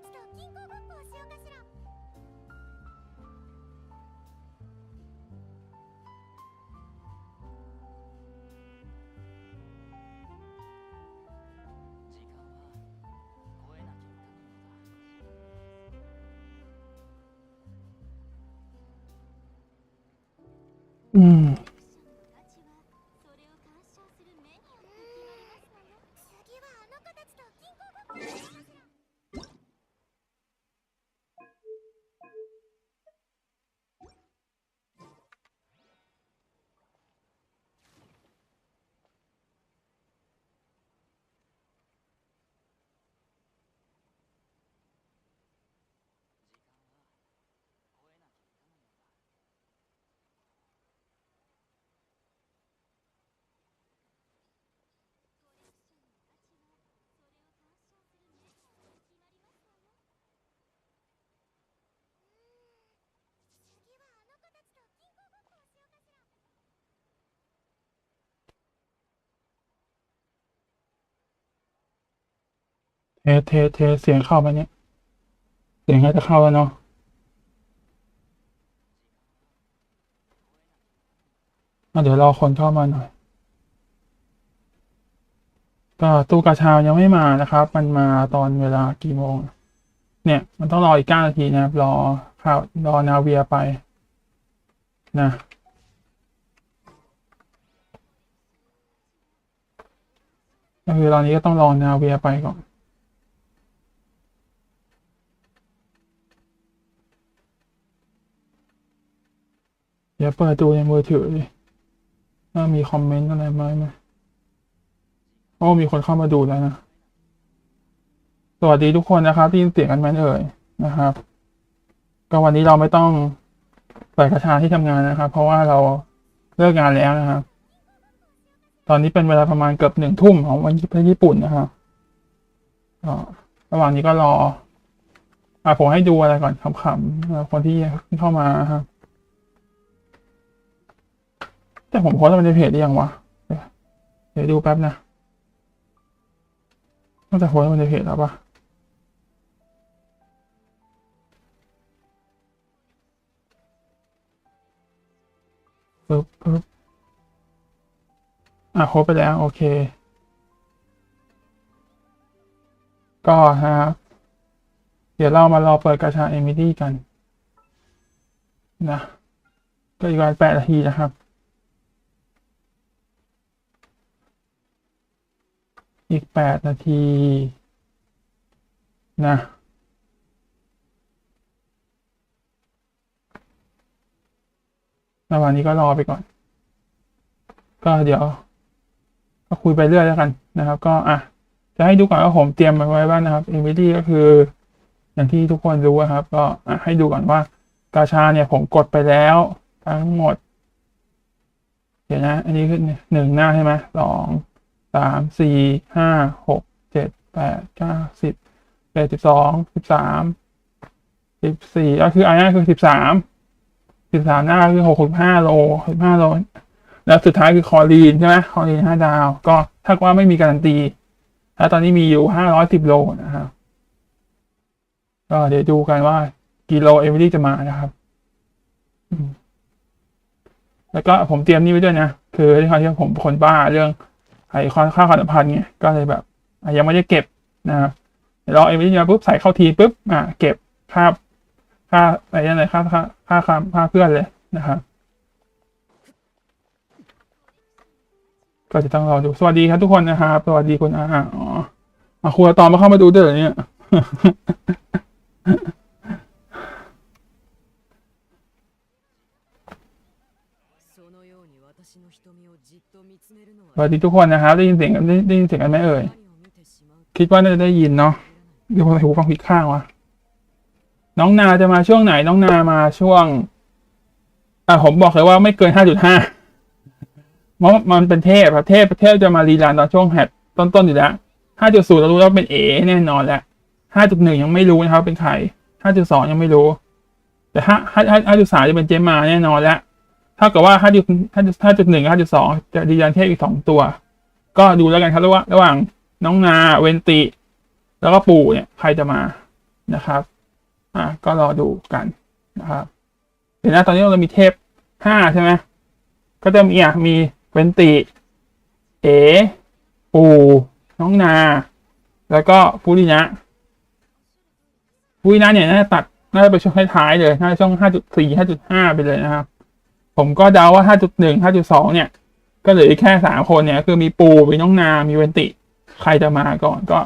ちと銀行ごっこをしようかしらうん。 เทเทสเทสเสียงเข้าไหมเนี่ย เสียงน่าจะเข้าแล้วเนาะอะเดี๋ยวรอคนเข้ามาหน่อย ก็ตู้กระชายังไม่มานะครับ มันมาตอนเวลากี่โมง เนี่ย มันต้องรออีกเก้านาทีนะครับ รอข่าวรอนาเวียไป นะก็คือตอนนี้ก็ต้องรอนาเวียไปก่อน เดี๋ยวเปิดดูในมือถือดิว่ามีคอมเมนต์อะไรไหมไหมโอ้มีคนเข้ามาดูแล้วนะ สวัสดีทุกคนนะครับที่ยินเสียงกันไหมเอ่ยนะครับ ก็วันนี้เราไม่ต้องเปิดกระชาที่ทำงานนะครับ เพราะว่าเราเลิกงานแล้วนะครับ ตอนนี้เป็นเวลาประมาณเกือบหนึ่งทุ่มของวันที่ญี่ปุ่นนะครับก็ระหว่างนี้ก็รออะผมให้ดูอะไรก่อนขำๆคนที่เข้ามานะครับ แต่ผมโพสต์มันในเพจได้ยังวะ เดี๋ยวดูแป๊บนะน่าจะโพสต์มันในเพจแล้วปะปึ๊บปึ๊บอะโพสไปแล้ว โอเค ก็นะครับเดี๋ยวเรามารอเปิดกระชาเอมิลี่กัน นะ ก็อีกประมาณแปดนาทีนะครับ อีกแปดนาที นะ ระหว่างนี้ก็รอไปก่อน ก็เดี๋ยว ก็คุยไปเรื่อยแล้วกันนะครับ ก็อะจะให้ดูก่อนว่าผมเตรียมมาไว้บ้างนะครับเอมิลี่ก็คือ อย่างที่ทุกคนรู้ครับ ก็อะให้ดูก่อนว่ากาชาเนี่ยผมกดไปแล้วทั้งหมด เดี๋ยวนะ อันนี้คือหนึ่งหน้าใช่ไหมสอง สามสี่ห้าหกเจ็ดแปดเก้าสิบเอ็ดสิบสองสิบสามสิบสี่ก็คืออันนี้คือสิบสามสิบสามหน้าคือหกสิบห้าโลสิบห้าโลแล้วสุดท้ายคือคอรีนใช่ไหมคอรีนห้าดาว ก็ถ้าว่าไม่มีการันตีแล้วตอนนี้มีอยู่ห้าร้อยสิบโลนะครับก็เดี๋ยวดูกันว่ากิโลเอเวอรี่จะมานะครับแล้วก็ผมเตรียมนี่ไว้ด้วยนะ คือที่เขาที่ผมคนบ้าเรื่อง ไอ้ค่าค่าความสัมพันธ์ไงก็เลยแบบยังไม่ได้เก็บนะครับเรอเอมิลี่มาปุ๊บใส่เข้าทีปุ๊บอะเก็บค่าค่าอะไรนั่นเลยค่าค่าค่าค่าค่าเพื่อนเลยนะครับก็จะต้องรอดูสวัสดีครับทุกคนนะครับสวัสดีคุณอาอ๋ออาครูตอนมาเข้ามาดูด้วยเหรอเนี่ย สวัสดีทุกคนนะครับ ได้ยินเสียงได้ได้ยินเสียงกันไหมเอ่ย คิดว่าน่าจะได้ยินเนาะเดี๋ยวผมหูฟังผิดข้างวะน้องนาจะมาช่วงไหน น้องนามาช่วง อ่าผมบอกเลยว่าไม่เกินห้าจุดห้าเพราะมันเป็นเทพประเทศประเทศจะมารีลานตอนช่วงแฮตต้นๆอยู่แล้วห้าจุดศูนย์เรารู้แล้วเป็นเอแน่นอนแหละห้าจุดหนึ่งยังไม่รู้นะครับ เป็นใครห้าจุดสองยังไม่รู้ แต่ห้าห้าห้าจุดสามจะเป็นเจมาแน่นอนแล้ว ถ้ากับว่าห้าจุดห้าจุดห้าจุดหนึ่งห้าจุดสองจะรีรันเทพอีกสองตัว ก็ดูแล้วกันครับระหว่างระหว่างน้องนาเวนติ แล้วก็ปู่เนี่ย ใครจะมานะครับ อะก็รอดูกันนะครับ เดี๋ยวนะตอนนี้เรามีเทปห้าใช่ไหมก็จะมีอะมีเวนติ เอ ปู่น้องนา แล้วก็ฟูรินะฟูรินะเนี่ยน่าจะตัดน่าจะไปช่วงท้ายๆเลยน่าจะช่วงห้าจุดสี่ห้าจุดห้าไปเลยนะครับ ผมก็เดาว่า 5.1 5.2 เนี่ย ก็เหลือแค่สามคนเนี่ย คือมีปู มีน้องนา มีเวนติ ใครจะมาก่อนก็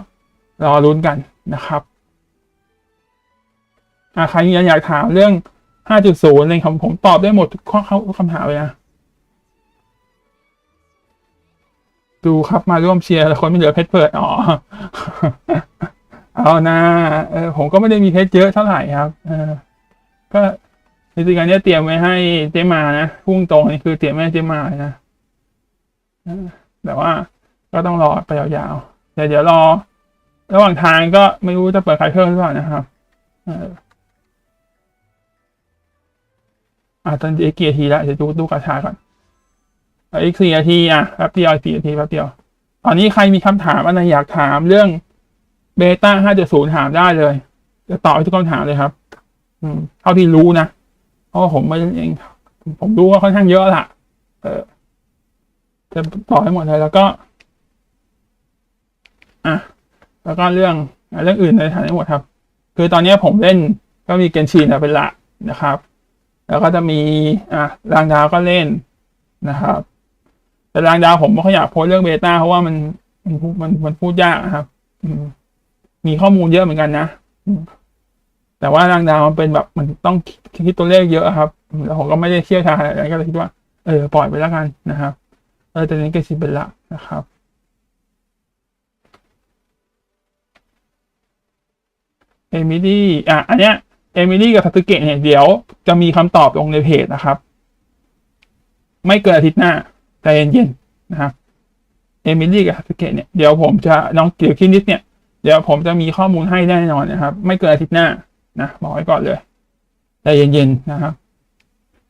รอลุ้นกันนะครับอะใครยังอยากถามเรื่อง 5.0อะไรผมผมตอบได้หมดทุกข้อเขาคำถามเลยนะ ดูครับมาร่วมเชียร์คนไม่เหลือเพชรเปิดอ๋อ เอานะเออผมก็ไม่ได้มีเพชรเยอะเท่าไหร่ครับ เออก็ จริงๆอันนี้เตรียมไว้ให้เจมานะพุ่งตรงนี่คือเตรียมไว้ให้เจมานะแต่ว่าก็ต้องรอไปยาวๆเดี๋ยวเดี๋ยวรอ ระหว่างทางก็ไม่รู้จะเปิดใครเพิ่มหรือเปล่านะครับอะตอนนี้กี่นาทีแล้วเดี๋ยวดูดูกระชาก่อนอีกสี่นาทีอะแป๊บเดียวสี่นาทีแป๊บเดียว ตอนนี้ใครมีคำถามอะไรอยากถามเรื่องเบต้าห้าจุดศูนย์ถามได้เลยจะตอบทุกคำถามเลยครับ อืมเท่าที่รู้นะ เพราะผมไม่เองผมรู้ว่าค่อนข้างเยอะละเออจะต่อให้หมดเลยแล้วก็อะแล้วก็เรื่องเรื่องอื่นในฐานทั้งหมดครับ คือตอนนี้ผมเล่นก็มีเกนชินเป็นหลักนะครับ แล้วก็จะมีอะรางดาวก็เล่นนะครับ แต่รางดาวผมไม่ค่อยอยากโพสเรื่องเบต้าเพราะว่ามันมันพูดมันพูดยากครับมีข้อมูลเยอะเหมือนกันนะ แต่ว่ารางดาวมันเป็นแบบมันต้องคิดคดตัวเลขเยอะครับแล้วผมก็ไม่ได้เชี่ยวชาญอะไรก็เลยคิดว่าเออปล่อยไปแล้วกันนะครับเออแต่นี้เกนชิเป็นหลักนะครับเอมิลี่อะอันเนี้ยเอมิลี่กับซาสึเกะเนี่ยเดี๋ยวจะมีคำตอบลงในเพจนะครับ ไม่เกินอาทิตย์หน้าใจเย็นๆนะครับเอมิลี่กับซาสึเกะเนี่ยเดี๋ยวผมจะน้องเกี่ยวคิดนิดเนี่ยเดี๋ยวผมจะมีข้อมูลให้แน่นอนนะครับ ไม่เกินอาทิตย์หน้า นะบอกไว้ก่อนเลยใจเย็นๆนะครับ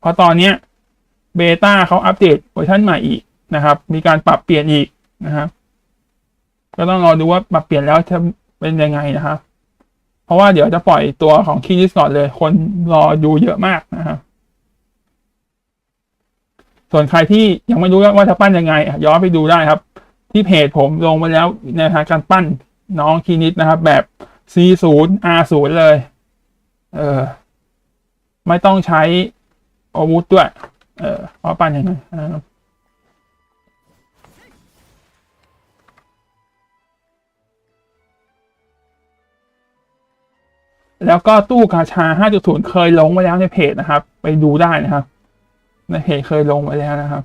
เพราะตอนเนี้ยเบต้าเขาอัปเดตเวอร์ชันใหม่อีกนะครับ มีการปรับเปลี่ยนอีกนะครับ ก็ต้องรอดูว่าปรับเปลี่ยนแล้วจะเป็นยังไงนะครับ เพราะว่าเดี๋ยวจะปล่อยตัวของคีนิสก่อนเลย คนรอดูเยอะมากนะครับส่วนใครที่ยังไม่รู้ว่าจะปั้นยังไงย้อนไปดูได้ครับ ที่เพจผมลงไปแล้วในทางการปั้นน้องคีนิสนะครับ แบบ C0 R0 เลย เออ ไม่ต้องใช้อาวุธด้วย เออเพราะปั้นยังไงนะครับแล้วก็ตู้กาชา 5.0 เคยลงไว้แล้วในเพจนะครับ ไปดูได้นะครับ ในเพจเคยลงไว้แล้วนะครับ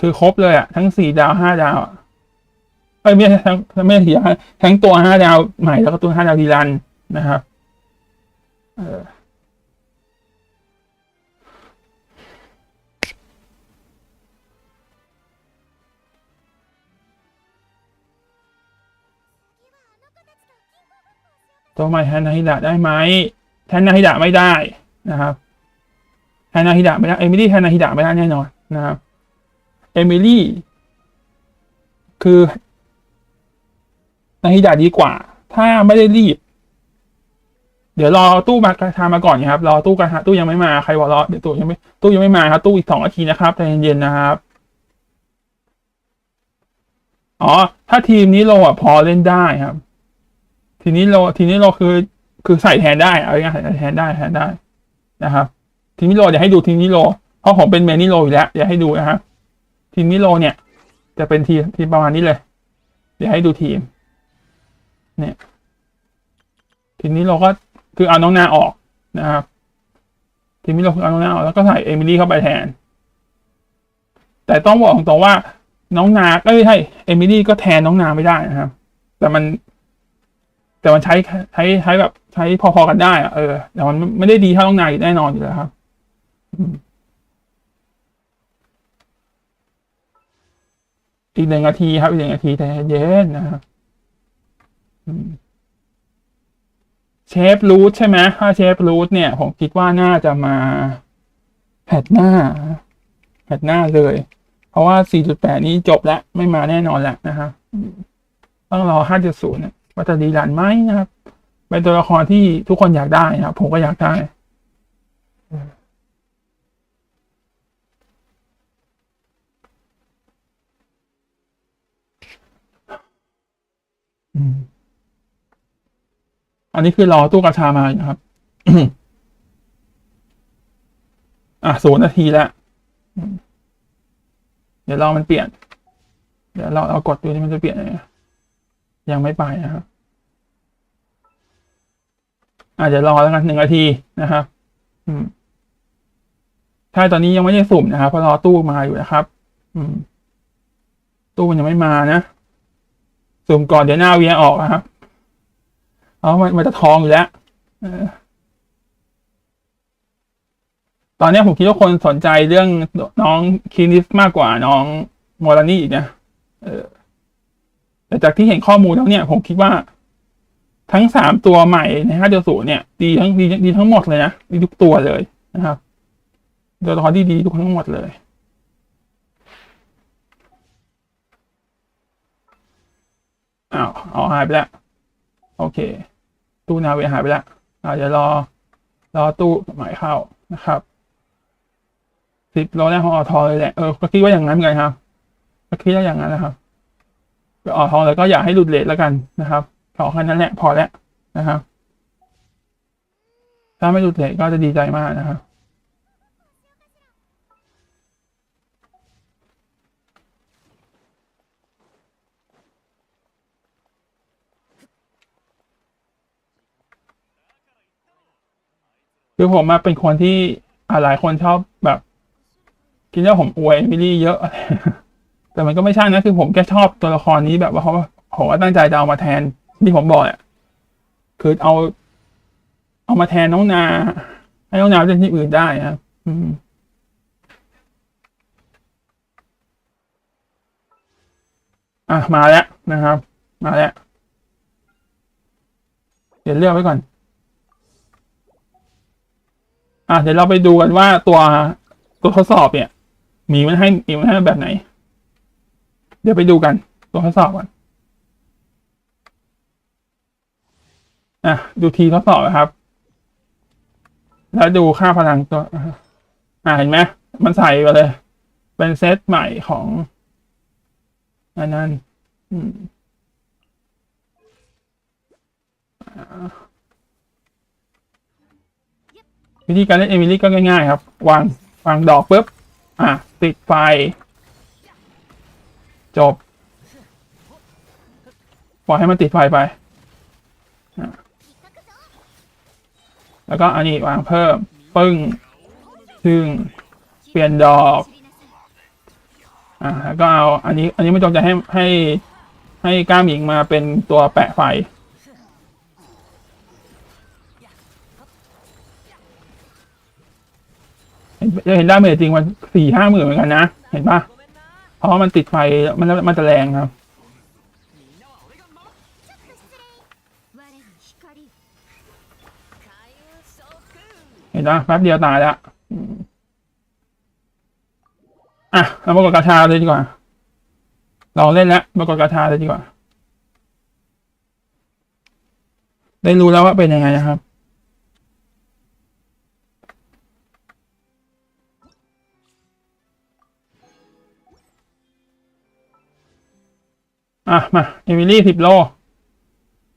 คือครบเลยอะทั้งสี่ดาวห้าดาวอะ เอ้ยไม่ใช่ทั้งไม่ใช่สี่ดาวทั้งตัวห้าดาวใหม่แล้วก็ตัวห้าดาวดีรันนะครับเออตัวใหม่แทนนาฮิดะได้ไหมแทนนาฮิดะไม่ได้นะครับแทนนาฮิดะไม่ได้เอมิลี่แทนนาฮิดะไม่ได้แน่นอนนะครับเอมิลี่คือ นาฮิดะดีกว่า ถ้าไม่ได้รีบ เดี๋ยวรอตู้มากระชามาก่อนนะครับ รอตู้กระชาตู้ยังไม่มาใครบอกรอเดี๋ยวตู้ยังไม่ตู้ยังไม่มาครับ ตู้อีกสองนาทีนะครับใจเย็นๆนะครับอ๋อ ถ้าทีมนี้โลอะพอเล่นได้ครับ ทีนี้โลทีนี้โลคือคือใส่แทนได้เอาง่ายๆใส่แทนได้แทนได้นะครับ ทีนี้โลเดี๋ยวให้ดูทีนี้โลเพราะผมเป็นเมนนี่โลอยู่แล้วเดี๋ยวให้ดูนะครับทีนี้โลเนี่ย จะเป็นทีมทีมประมาณนี้เลย เดี๋ยวให้ดูทีม เนี่ย ทีนี้เราก็คือเอาน้องนาออกนะครับ ทีนี้เราคือเอาน้องนาออกแล้วก็ใส่เอมิลี่เข้าไปแทน แต่ต้องบอกตรงว่าน้องนาก็ไม่ใช่เอมิลี่ก็แทนน้องนาไม่ได้นะครับ แต่มัน แต่มันใช้ใช้ใช้แบบใช้พอๆกันได้อะเออแต่มันไม่ได้ดีเท่าน้องนายแน่นอนอยู่แล้วครับอีกหนึ่งนาทีครับอีกหนึ่งนาทีแต่เย็นนะครับ เชฟรูทใช่ไหมถ้าเชฟรูทเนี่ย ผมคิดว่าน่าจะมาแพทหน้าแพทหน้าเลย เพราะว่า 4.8 นี้จบแล้ว ไม่มาแน่นอนแล้วนะครับอืมต้องรอ 5.0ว่าจะดีรันไหมนะครับ เป็นตัวละครที่ทุกคนอยากได้นะครับ ผมก็อยากได้อืม อันนี้คือรอตู้กระชามาอยู่นะครับ อะศูนย์นาทีแล้ว เดี๋ยวรอมันเปลี่ยน เดี๋ยวเราเอากดดูที่มันจะเปลี่ยนยังไงยังไม่ไปนะครับอะเดี๋ยวรอแล้วกันหนึ่งนาทีนะครับอืมใช่ตอนนี้ยังไม่ได้สุ่มนะครับเพราะรอตู้มาอยู่นะครับ อืม ตู้มันยังไม่มานะ สุ่มก่อนเดี๋ยวหน้าเวียออกนะครับ เอามันมันจะทองอยู่แล้วตอนนี้ผมคิดว่าคนสนใจเรื่องน้องคีนิสมากกว่าน้องมอรานี่อีกนะเออแต่จากที่เห็นข้อมูลแล้วเนี่ย ผมคิดว่า ทั้งสามตัวใหม่ในห้าเดียวสูเนี่ย ดีทั้งดีดีทั้งหมดเลยนะ ดีทุกตัวเลยนะครับตัวละครที่ดีทุกทั้งหมดเลยอ้าวเอาหายไปแล้ว โอเค ตู้นาเวหายไปแล้วอ่าเดี๋ยวรอ รอตู้หมายเข้านะครับสิบรอแรกของอทอเลยแหละเออก็คิดว่าอย่างนั้นไงครับก็คิดว่าอย่างนั้นนะครับออทอแล้วก็อยากให้หลุดเลทแล้วกันนะครับขอแค่นั้นแหละพอแล้วนะครับ ถ้าไม่หลุดเลทก็จะดีใจมากนะครับ คือผมมาเป็นคนที่หลายคนชอบแบบคิดว่าผมอวยมิลี่เยอะ แต่มันก็ไม่ใช่นะ คือผมแค่ชอบตัวละครนี้แบบว่าเพราผมว่าตั้งใจจะเอามาแทนที่ผมบอกอะคือเอา เอามาแทนน้องนา ให้น้องนาเล่นที่อื่นได้นะอืมอะมาแล้วนะครับ มาแล้วเดี๋ยวเลือกไว้ก่อน อะเดี๋ยวเราไปดูกันว่าตัวตัวทดสอบเนี่ย มีมันให้มีมันให้แบบไหน เดี๋ยวไปดูกันตัวทดสอบก่อนอะดูทีทดสอบนะครับ แล้วดูค่าพลังตัว อะเห็นไหมมันใส่ไปเลย เป็นเซตใหม่ของอันนั้น อืมอ่า วิธีการเล่นเอมิลี่ก็ง่ายๆครับ วางวางดอกปุ๊บ อะ ติดไฟ จบ ปล่อยให้มันติดไฟไป แล้วก็อันนี้วางเพิ่ม ปึ้ง ซึ่ง เปลี่ยนดอก อะแล้วก็เอาอันนี้ อันนี้ไม่จงใจให้ให้ให้ก้ามหญิงมาเป็นตัวแปะไฟ จะเห็นได้เมจจริงมันสี่ห้าหมื่นเหมือนกันนะ เห็นปะเพราะมันติดไฟมันมันจะแรงครับเห็นปะแป๊บเดียวตายละอะเรามากกระชาเลยดีกว่าลองเล่นแล้วมากกระชาเลยดีกว่า ได้รู้แล้วว่าเป็นยังไงนะครับ อะ มา เอมิลี่สิบโล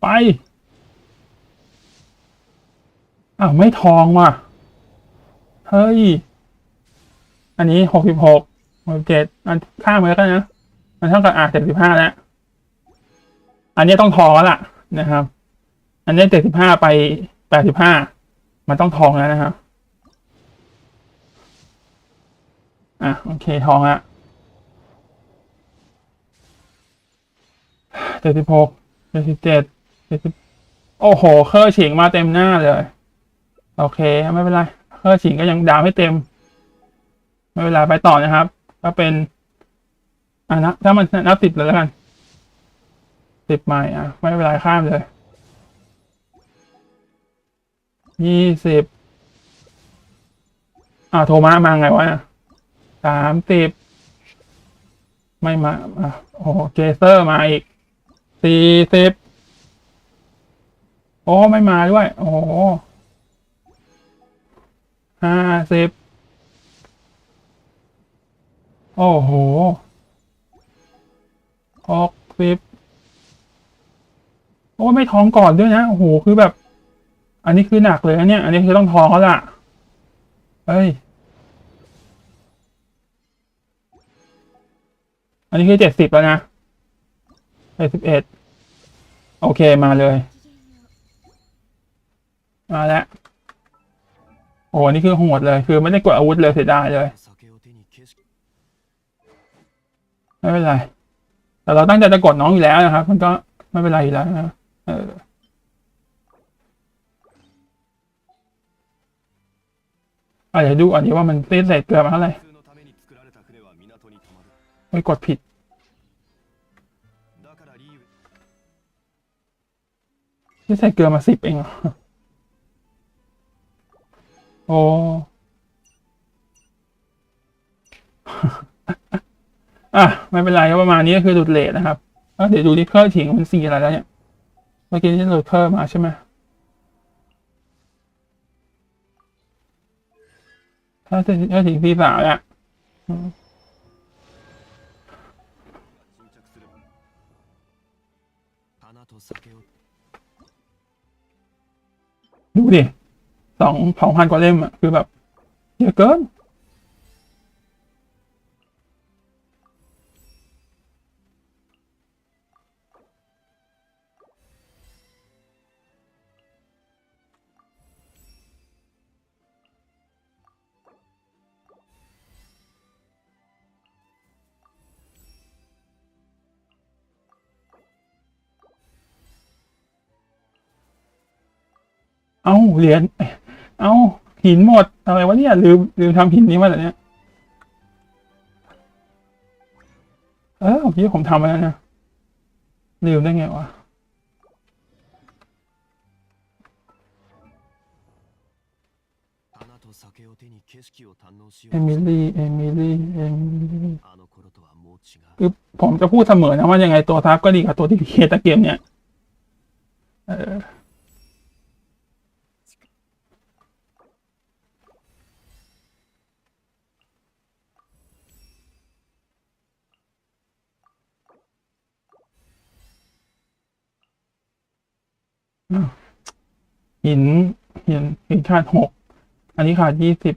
ไป อ้าว ไม่ทองว่ะ เฮ้ย อันนี้หกสิบหกหกเจ็ดอันข้ามไปแล้วกันนะ มันเท่ากับอะเจ็ดสิบห้าแล้ว อันนี้ต้องทองแล้วล่ะนะครับ อันนี้เจ็ดสิบห้าไปแปดสิบห้า มันต้องทองแล้วนะครับ อะ โอเค ทองละ เจ็ดสิบหกเจ็ดสิบเจ็ดเจ็ดสิบโอ้โห เคอร์ฉิงมาเต็มหน้าเลย โอเค ไม่เป็นไร เคอร์ฉิงก็ยังดาวไม่เต็ม ไม่เป็นไรไปต่อนะครับ ก็เป็นอะนะถ้ามันนับสิบเลยแล้วกันสิบใหม่อะ ไม่เป็นไรข้ามเลยยี่สิบอ่าโทรมามาไงวะสามสิบไม่มาอะโอ้เจเซอร์มาอีก สี่สิบโอ้ ไม่มาด้วย โอ้ห้าสิบโอ้โหหกสิบโอ้ ไม่ท้องก่อนด้วยนะ โอ้โห คือแบบ อันนี้คือหนักเลยนะเนี่ย อันนี้คือต้องท้องแล้วล่ะเฮ้ย อันนี้คือเจ็ดสิบแล้วนะเจ็ดสิบเอ็ด โอเคมาเลย มาแล้ว โอ้นี่คือโหดเลย คือไม่ได้กดอาวุธเลยเสียดายเลย ไม่เป็นไร แต่เราตั้งใจจะกดน้องอยู่แล้วนะครับ มันก็ไม่เป็นไรอยู่แล้วนะเออเดี๋ยวดูอันนี้วว่ามันเต้นเสร็จเกือบเท่าไหร่ไม่กดผิด ที่ใส่เกลือมาสิบเองเหรอโอ้อะไม่เป็นไรก็ประมาณนี้ก็คือหลุดเลทนะครับเดี๋ยวดูดิเคอร์ถิงมันสีอะไรแล้วเนี่ย เมื่อกี้ที่หลุดเคอร์มาใช่ไหมถ้าถึงถ้าถึงสีสามเนี่ย ดูดิสองสองพันกว่าเล่มอะคือแบบเยอะเกิน เอาเหรียญเอาหินหมดอะไรวะเนี่ยลืมลืมทำหินนี้มาแต่เนี้ยเออพี่ผมทำไปแล้วนะลืมได้ไงวะเอมิลี่เอมิลี่เอมิลี่คือผมจะพูดเสมอนะว่ายังไงตัวทับก็ดีกว่าตัวที่เคตะเกมเนี่ยเออ หินหินหินขาดหกอันนี้ขาดยี่สิบ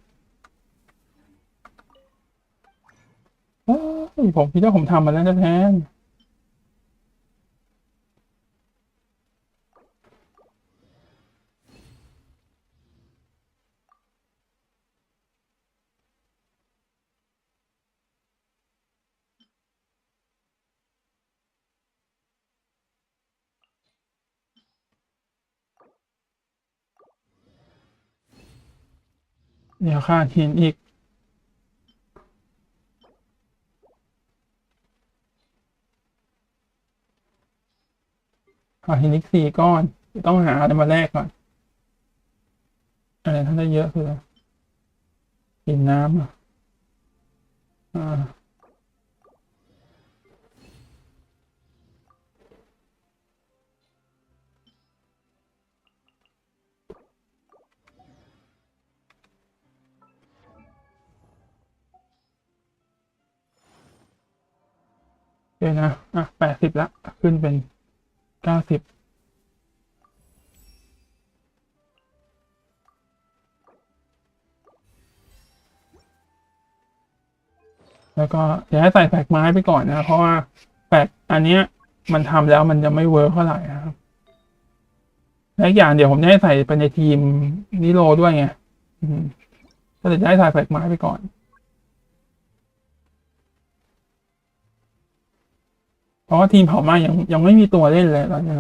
อ้ยผมคิดว่าผมทำมาแล้วแท้ เดี๋ยวขาหินอีกขาหินอีกสี่ก้อน ต้องหาอะไรมาแลกก่อน อะไรท่านได้เยอะคือหินน้ำอะ เดี๋ยวนะ อะแปดสิบละ ขึ้นเป็นเก้าสิบแล้วก็อย่าให้ใส่แฝกไม้ไปก่อนนะ เพราะว่าแฝกอันเนี้ย มันทำแล้วมันจะไม่เวิร์คเท่าไหร่นะครับและอีกอย่างเดี๋ยวผมจะให้ใส่ไปในทีมนิโรด้วยไงก็เลยจะให้ใส่แฝกไม้ไปก่อน เพราะว่าทีมเผาไหม้ยังยังไม่มีตัวเล่นเลยตอนนี้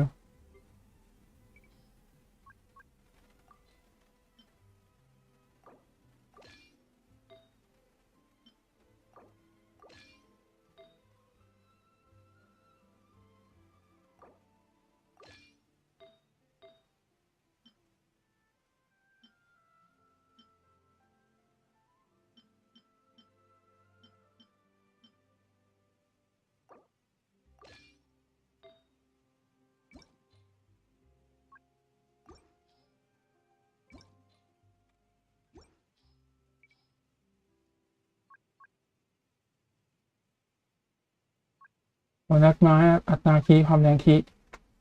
โมนัสมาอัตราคีความแรงคี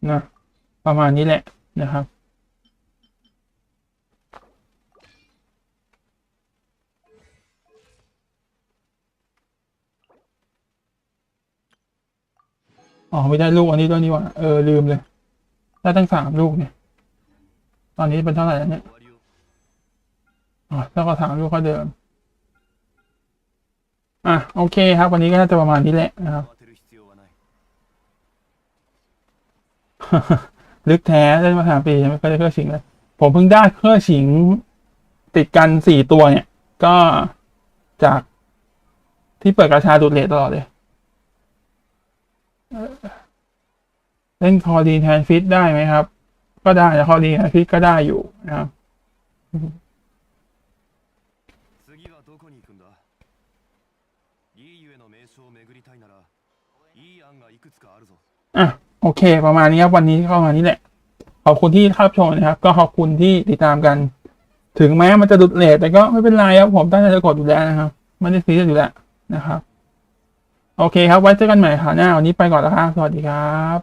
นะประมาณนี้แหละนะครับ อ๋อ ไม่ได้ลูกอันนี้ด้วยนี่ว่าเออ ลืมเลย ได้ตั้งสามลูกเนี่ย ตอนนี้เป็นเท่าไหร่แล้วเนี่ยอ๋อแล้วก็สามลูกก็เดิม อะ โอเคครับ วันนี้ก็น่าจะประมาณนี้แหละนะครับ ลึกแท้ได้มาสามปียังไม่เคยได้เครื่องชิงเลยผมเพิ่งได้เครื่องชิง ติดกันสี่ตัวเนี่ย ก็จากที่เปิดกระชาดูดเลทตลอดเลยเล่นคอดีแทนฟิตได้ไหมครับ ก็ได้แต่คอดีแทนฟิตก็ได้อยู่นะครับอะ โอเค ประมาณนี้ครับ วันนี้เข้ามานี้แหละ ขอบคุณที่เข้าชมนะครับ ก็ขอบคุณที่ติดตามกัน ถึงแม้มันจะดุดเลทแต่ก็ไม่เป็นไรครับผมตั้งใจจะกดอยู่แล้วนะครับไม่ได้ซีเรียสอยู่แล้วนะครับ โอเคครับไว้เจอกันใหม่คราวหน้าวันนี้ไปก่อนแล้วครับสวัสดีครับ